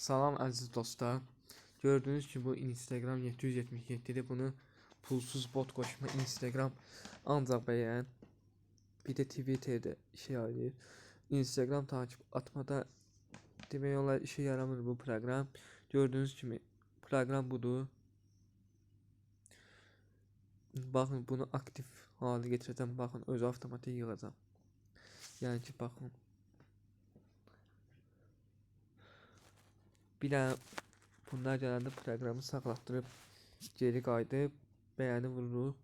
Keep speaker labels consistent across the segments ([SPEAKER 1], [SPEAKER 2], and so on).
[SPEAKER 1] Salam əziz dostlar. Gördüğünüz gibi bu Instagram 777'de bunu pulsuz bot koşma Instagram ancak beğen. Bir de Twitter'de şey ayırır. Instagram takip atmada demək olar işe yaramır bu program. Gördüğünüz gibi program budur. Bakın bunu aktif hale getireceğim. Bakın öz avtomatik yığacağım. Yani ki bakın. Bir daha bunlar gələndə proqramı sağlatdırıb geri qayıdıb bəyəni vururuq.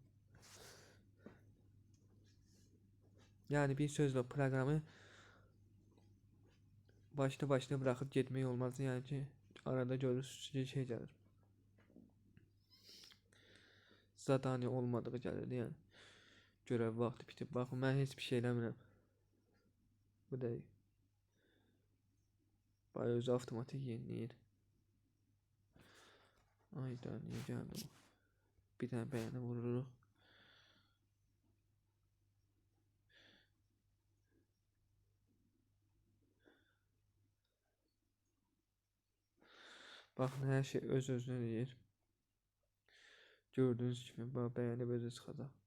[SPEAKER 1] Yəni bir sözlə proqramı başda başda buraxıb getmək olmaz. Yəni ki arada görürsüz ki şey gəlir. Zadaniya olmadığı gəlir yəni. Görev vaxtı bitib. Baxın mən heç bir şey eləmirəm. Bu da Bayağı özü avtomatik yeniləyir. Ayda niyə gəldi bu? Bir dənə bəyəni vururuq. Baxın hər şey öz özünə eləyir. Gördüyünüz kimi bəyənib özü çıxacaq.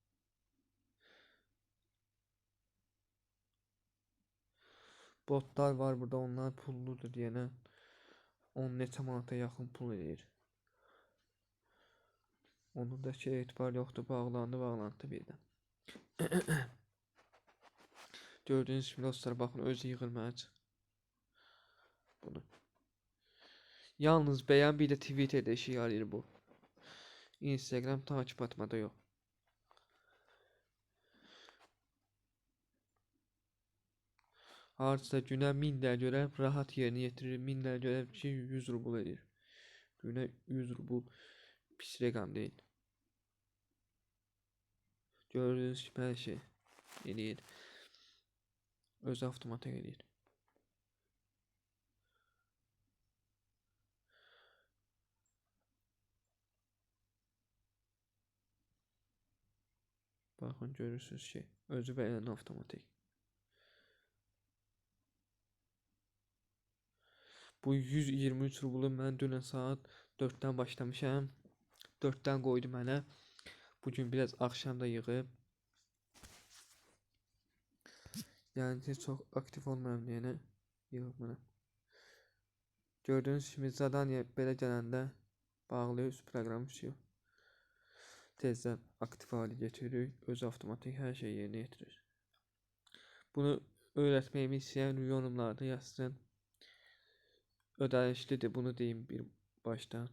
[SPEAKER 1] Botlar var burada onlar pulludur deyənə 10 neçə manata yaxın pul eləyir. Onun da şey etibar yoxdur bağlandı bağlandı birdən. Gördüğünüz gibi dostlar bakın özü mənə. Bunu. Yalnız beğen bir de Twitter'da işe yarayır bu. Instagram takip atmada yok. Hardsa günə 1000 də görev rahat yerinə yetirir. 1000 də görev ki 100 rubl edir. Günə 100 rubl pis rəqəm deyil. Gördüyünüz kimi hər şey eləyir. Öz avtomatik eləyir. Baxın görürsünüz ki, özü bəyən avtomatik. Bu 123 rublu mən dünən saat 4-dən başlamışam. 4-dən qoydu mənə. Bugün biraz axşam da yığıb. Yəni ki, çox aktiv olmuram deyənə yığıb mənə. Gördüyünüz kimi zadaniya belə gələndə bağlayırız proqramı şu. Tezdən aktiv hale getiririk. Öz avtomatik hər şeyi yerinə yetirir. Bunu öyrətməyimi istəyən yorumlarda yazsın. Ödənişlidir bunu deyim bir baştan.